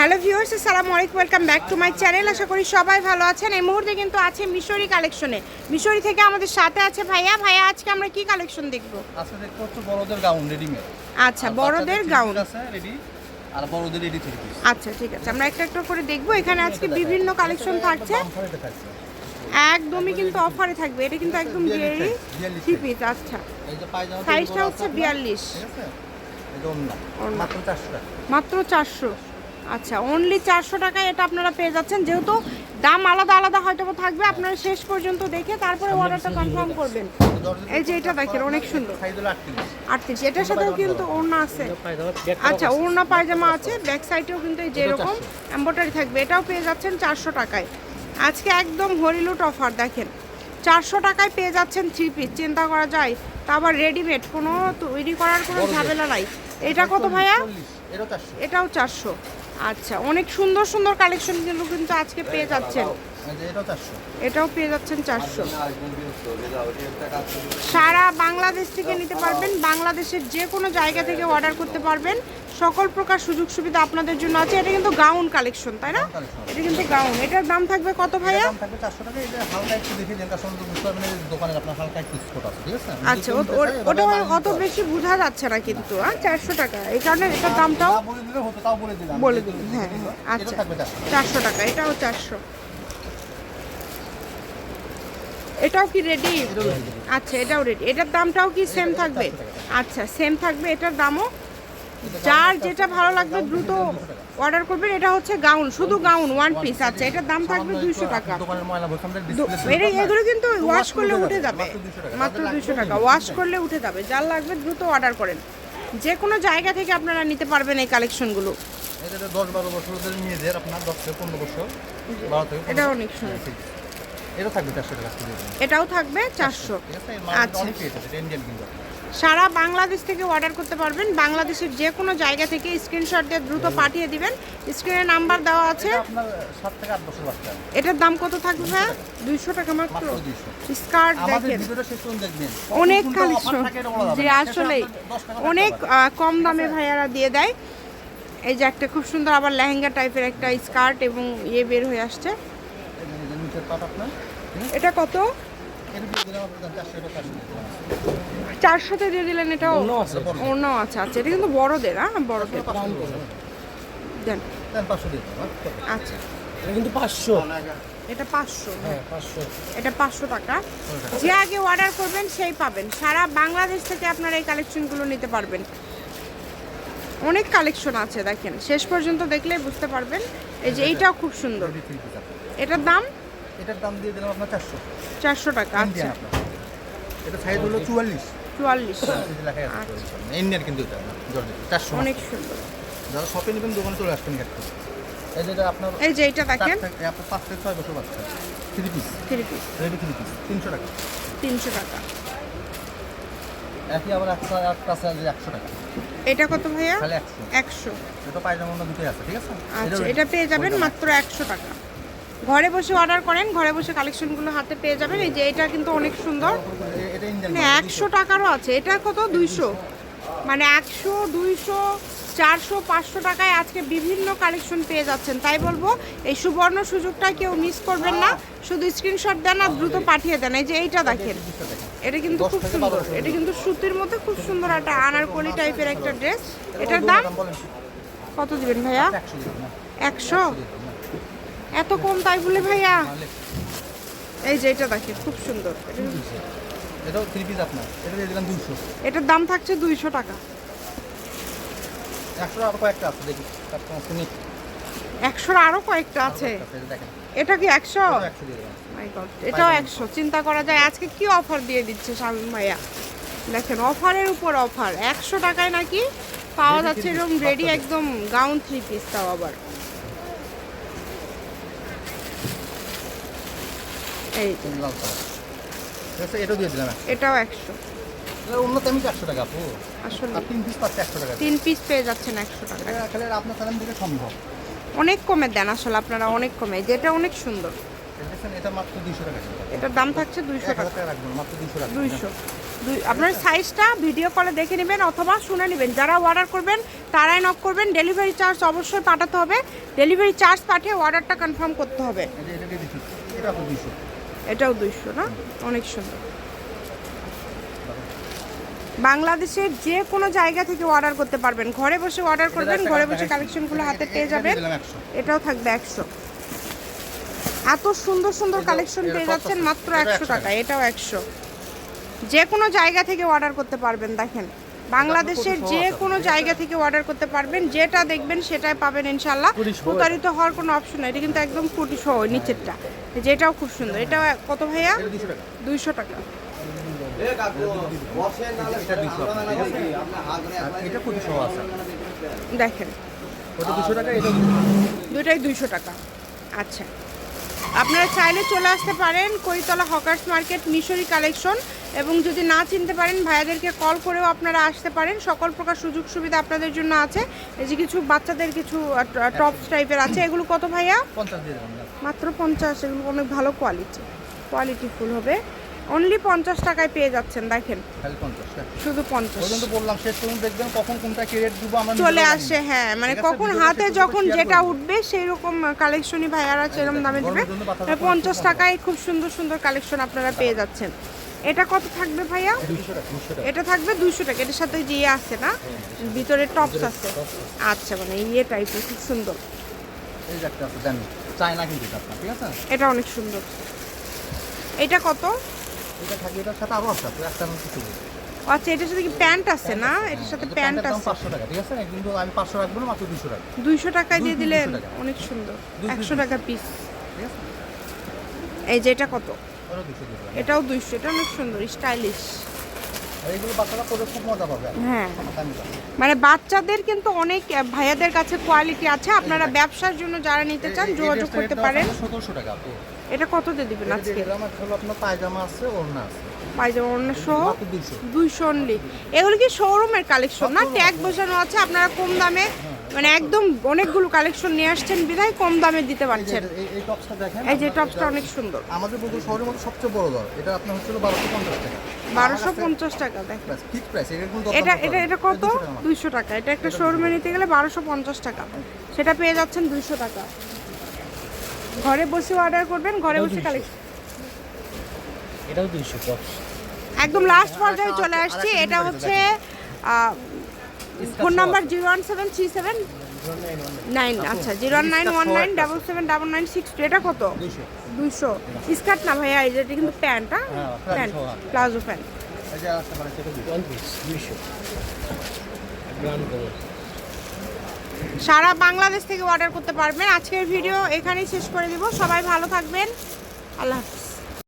Hello viewers আসসালামু আলাইকুম welcome back to my channel. আশা করি সবাই ভালো আছেন। এই মুহূর্তে কিন্তু আছে মিশরি কালেকশনে। মিশরি থেকে আমাদের সাথে আছে ভাইয়া। ভাইয়া আজকে আমরা কি কালেকশন দেখব? আজকে দেখতে হচ্ছে বড়দের গাউন রেডিমেড আচ্ছা বড়দের গাউন। আছে রেডি আর বড়দের রেডি থ্রি পিস আচ্ছা ঠিক আছে। আমরা একটা একটা করে দেখব। এখানে আজকে বিভিন্ন কালেকশন থাকছে। একদমই কিন্তু অফারে থাকবে। এটা কিন্তু একদম বিয়ারি থ্রি পিস আচ্ছা। সাইজটা হচ্ছে বিয়াল্লিশ। মাত্র 400 মাত্র চারশো। আচ্ছা অনলি চারশো টাকায় এটা আপনারা পেয়ে যাচ্ছেন। যেহেতু দাম আলাদা আলাদা হয়তো থাকবে আপনারা শেষ পর্যন্ত দেখে তারপরে অর্ডারটা কনফার্ম করবেন। এই যে এটা দেখেন অনেক সুন্দর। সাইজ হলো 38 আটত্রিশ এটার সাথেও কিন্তু ওড়না আছে। আচ্ছা ওড়না পায়জামা আছে ব্যাক সাইডেও কিন্তু এই যেরকম এম্বয়ডারি থাকবে এটাও পেয়ে যাচ্ছেন চারশো টাকায়। আজকে একদম হরিলুট অফার দেখেন। চারশো টাকায় পেয়ে যাচ্ছেন থ্রি পিস চিন্তা করা যায়। তা আবার রেডিমেড কোনো তৈরি করার কোনো ঝামেলা নাই। এটা কত ভাইয়া? 40 এটাও 400 এটাও চারশো। আচ্ছা অনেক সুন্দর সুন্দর কালেকশন কিন্তু আজকে পেয়ে যাচ্ছেন। এটাও পেয়ে যাচ্ছেন চারশো। সারা বাংলাদেশ থেকে নিতে পারবেন বাংলাদেশের যে কোনো জায়গা থেকে অর্ডার করতে পারবেন। সকল প্রকার সুযোগ সুবিধা আপনাদের জন্য আছে। এটা কিন্তু গাউন কালেকশন তাই না? এটা কিন্তু গাউন এটার দাম থাকবে কত ভাইয়া? দাম থাকবে 400 টাকা। এটা হালকা একটু দেখে দেন কারণ তো বুঝতে পারবেন এই দোকানে আপনার হালকা একটু স্পট আছে ঠিক আছে? আচ্ছা ওটা অত বেশি বোঝা যাচ্ছে না কিন্তু হ্যাঁ চারশো টাকা। এই কারণে এটার দামটাও বলে দিলাম। হ্যাঁ হ্যাঁ, আচ্ছা চারশো টাকা এটাও চারশো। এটাও কি রেডি আচ্ছা এটাও রেডি এটার দামটাও কি সেম থাকবে? আচ্ছা সেম থাকবে এটার দামও। যার যেটা ভালো লাগবে দ্রুত অর্ডার করবেন এটা হচ্ছে গাউন শুধু গাউন ওয়ান পিস আচ্ছা এটার দাম থাকবে দুইশো টাকা। এগুলো কিন্তু ওয়াশ করলে উঠে যাবে, মাত্র 200 টাকা। দুইশো টাকা। ওয়াশ করলে উঠে যাবে। যার লাগবে দ্রুত অর্ডার করেন। যে কোনো জায়গা থেকে আপনারা নিতে পারবেন এই কালেকশনগুলো এটা দশ বারো বছরদের মেয়েদের আপনার দশ থেকে পনেরো বছর এটা অনেক সুন্দর। এটা থাকবে চারশো টাকা এটাও থাকবে চারশো। ঠিক আছে এর মার্কেটে আচ্ছা। সারা বাংলাদেশ থেকে অর্ডার করতে পারবেন। বাংলাদেশের যে কোনো জায়গা থেকে স্ক্রিনশট দিয়ে দ্রুত পাঠিয়ে দিবেন। স্ক্রিনে নাম্বার দেওয়া আছে। এটার দাম কত থাকবে ভাইয়া? দুইশো টাকা মাত্র। স্কার্ট দেখেন। অনেক কালেকশন। যে আসলেই আপনার 10 টাকা অনেক কম দামে ভাইয়ারা দিয়ে দেয়। এই যে একটা খুব সুন্দর আবার লেহেঙ্গা টাইপের একটা স্কার্ট এবং ইয়ে বের হয়ে আসছে। নিচের পাট আপনার? এটা কত? এটা চারশোতে দিয়ে দিলেন এটাও? অন্য আছে আচ্ছা এটা কিন্তু বড়দের হ্যাঁ বড়দের। দেন। হ্যাঁ? আচ্ছা। এটা কিন্তু পাঁচশো। এটা পাঁচশো হ্যাঁ। পাঁচশো। এটা পাঁচশো টাকা। যে আগে অর্ডার করবেন সেই পাবেন। সারা বাংলাদেশ থেকে আপনারা এই কালেকশনগুলো নিতে পারবেন। অনেক কালেকশন আছে দেখেন। শেষ পর্যন্ত দেখলে বুঝতে পারবেন। এই যে এইটাও খুব সুন্দর। এটার দাম? এটার দাম দিয়ে দিলাম আপনার চারশো। চারশো টাকা আচ্ছা। এটা সাইজ হলো চুয়াল্লিশ। চুয়াল্লিশ। আছে ইন্ডিয়ান কিন্তু এটা চারশো অনেক সুন্দর। যারা শপে নেবেন দোকানে চলে আসবেন এই যেটা আপনার এই যে দেখেন। আপনার পাঁচ থেকে ছয় বছর বাচ্চা। Three piece three piece ready three piece তিনশো টাকা। তিনশো টাকা। একই আবার একশো একটা আছে একশো টাকা। এটা কত ভাইয়া? একশো। একশো। এটা পায়জামা দুটোই আছে ঠিক আছে? আচ্ছা এটা পেয়ে যাবেন মাত্র একশো টাকা। ঘরে বসে অর্ডার করেন ঘরে বসে কালেকশনগুলো হাতে পেয়ে যাবেন। এই যে এটা কিন্তু অনেক সুন্দর। মানে একশো টাকারও আছে। এটা কত? দুইশো। মানে একশো দুইশো চারশো পাঁচশো টাকায় আজকে বিভিন্ন কালেকশন পেয়ে যাচ্ছেন। তাই বলব এই সুবর্ণ সুযোগটা কেউ মিস করবেন না। শুধু স্ক্রিনশট দেন আর দ্রুত পাঠিয়ে দেন। এই যে এইটা দেখেন। এটা কিন্তু খুব সুন্দর। এটা কিন্তু সুতির মধ্যে খুব সুন্দর একটা আনারকলি টাইপের একটা ড্রেস এটার দাম? কত দিবেন ভাইয়া? একশো এত কম তাই বলে ভাইয়া? এই যে এটা দেখেন খুব সুন্দর। এটা এটাও থ্রি পিস আপনার। এটা দিলাম দুইশো। এটার দাম থাকছে দুইশো টাকা। একশো আরও কয়েকটা আছে দেখি। নিক একশোর আরও কয়েকটা আছে। এটা কি একশো? এটাও একশো চিন্তা করা যায় আজকে কি অফার দিয়ে দিচ্ছে শামীম ভাইয়া? দেখেন অফারের উপর অফার একশো টাকায় নাকি পাওয়া যাচ্ছে এরকম রেডি একদম গাউন থ্রি পিস তাও আবার। এই লাল কালার আছে এটাও দিয়ে দিলাম এটাও একশো। অন্য তেমনি একশো টাকা আপু? আসলে তিন পিস পাচ্ছে একশো টাকা তিন পিস পেয়ে যাচ্ছেন একশো টাকা। এটা আপনার সম্ভব। অনেক কমে দেন আসলে আপনারা অনেক কমে। যেটা অনেক সুন্দর। এটা মাত্র দুইশো টাকা এটার দাম থাকছে দুইশো টাকা। টাকা মাত্র দুইশো টাকা দুইশো। দুই আপনার সাইজটা ভিডিও কলে দেখে নেবেন অথবা শুনে নেবেন। যারা অর্ডার করবেন তারাই নক করবেন। ডেলিভারি চার্জ অবশ্যই পাঠাতে হবে। ডেলিভারি চার্জ পাঠিয়ে অর্ডারটা কনফার্ম করতে হবে। এটা এটাও দুইশো না? অনেক সুন্দর। বাংলাদেশের যে কোনো জায়গা থেকে অর্ডার করতে পারবেন। ঘরে বসে অর্ডার করবেন ঘরে বসে কালেকশনগুলো হাতে পেয়ে যাবেন। এটাও থাকবে একশো। এত সুন্দর সুন্দর কালেকশন পেয়ে যাচ্ছেন মাত্র একশো 100 টাকা এটাও একশো। যে কোনো জায়গা থেকে অর্ডার করতে পারবেন দেখেন। বাংলাদেশের যে কোনো জায়গা থেকে অর্ডার করতে পারবেন যেটা দেখবেন সেটাই পাবেন ইনশাল্লাহ প্রতারিত হওয়ার কোনো অপশন নেই। এটা কিন্তু একদম কোটি সহ নিচেরটা। যেটাও খুব সুন্দর। এটা কত ভাইয়া? দুইশো টাকা। দেখেন। দুটাই দুইশো টাকা। আচ্ছা। আপনারা চাইলে চলে আসতে পারেন Kaitala hawkers market Mishri collection. এবং যদি না চিনতে পারেন ভাইয়াদেরকে কল করেও আপনারা আসতে পারেন। সকল প্রকার সুযোগ সুবিধা আপনাদের জন্য আছে। এই যে কিছু বাচ্চাদের কিছু টপস টাইপের আছে। এগুলো কত ভাইয়া। মাত্র পঞ্চাশ। এগুলো অনেক ভালো কোয়ালিটি কোয়ালিটি ফুল হবে। অনলি পঞ্চাশ টাকায় পেয়ে যাচ্ছেন দেখেন। টাকা শুধু পঞ্চাশ। বললাম শেষ পর্যন্ত দেখবেন কখন কোনটা কি রেট দিব আমরা চলে আসে হ্যাঁ মানে কখন হাতে যখন যেটা উঠবে সেই রকম কালেকশনই ভাইয়ারা সেরকম দামে দিবে পঞ্চাশ টাকায় খুব সুন্দর সুন্দর কালেকশন আপনারা পেয়ে যাচ্ছেন। এটা কত থাকবে ভাইয়া? এটা থাকবে দুইশো টাকা। এটার সাথে যে ইয়ে আছে না ভিতরে টপস আছে। আচ্ছা মানে ইয়ে টাইপের খুব সুন্দর। এটা ঠিক আছে? এটা অনেক সুন্দর। এটা কত। আচ্ছা এটার সাথে কি প্যান্ট আছে না? এটার সাথে প্যান্ট আছে। পাঁচশো টাকা ঠিক আছে? কিন্তু আমি পাঁচশো রাখব না মাত্র দুশো টাকা। দুইশো টাকায় দিয়ে দিলেন? অনেক সুন্দর। একশো টাকা পিস ঠিক আছে? এই যে এটা কত? এটাও দুইশো এটা অনেক সুন্দর স্টাইলিশ। হ্যাঁ। মানে বাচ্চাদের কিন্তু অনেক ভাইয়াদের কাছে কোয়ালিটি আছে। আপনারা ব্যবসার জন্য যারা নিতে চান যোগাযোগ করতে পারেন। এটা কত দিয়ে দিবেন আজকে? পায়জামা আছে ওড়না আছে। পাইজামা অন্য সহ দুইশো। অনলি এগুলো কি শোরুমের কালেকশন না? ট্যাগ বসানো আছে আপনারা কম দামে মানে একদম অনেকগুলো কালেকশন নিয়ে আসছেন বিধায় কম দামে দিতে পারছেন। এই- টপসটা দেখেন এই যে টপসটা অনেক সুন্দর। আমাদের বন্ধু শহরের মধ্যে সবচেয়ে বড় দর এটা আপনার বারোশো পঞ্চাশ টাকা। বারোশো পঞ্চাশ টাকা দেখ ফিক্স প্রাইস এটা এটা এটা এটা কত? দুইশো টাকা। এটা একটা শোরুমে নিতে গেলে বারোশো পঞ্চাশ টাকা। সেটা পেয়ে যাচ্ছেন দুইশো টাকা। ঘরে বসে অর্ডার করবেন ঘরে বসে কালেকশন এটাও দুইশো টপস একদম লাস্ট পর্যায়ে চলে আসছি। এটা হচ্ছে phone number zero one seven three seven nine আচ্ছা zero one nine one nine double seven double nine six two এটা কত? দুইশো। স্কার্ট না ভাইয়া এই যে এটা কিন্তু প্যান্ট হ্যাঁ? হ্যাঁ, প্যান্ট প্লাজো। প্যান্ট। সারা বাংলাদেশ থেকে অর্ডার করতে পারবেন। আজকের ভিডিও এখানেই শেষ করে দিব। সবাই ভালো থাকবেন। আল্লাহ হাফিজ।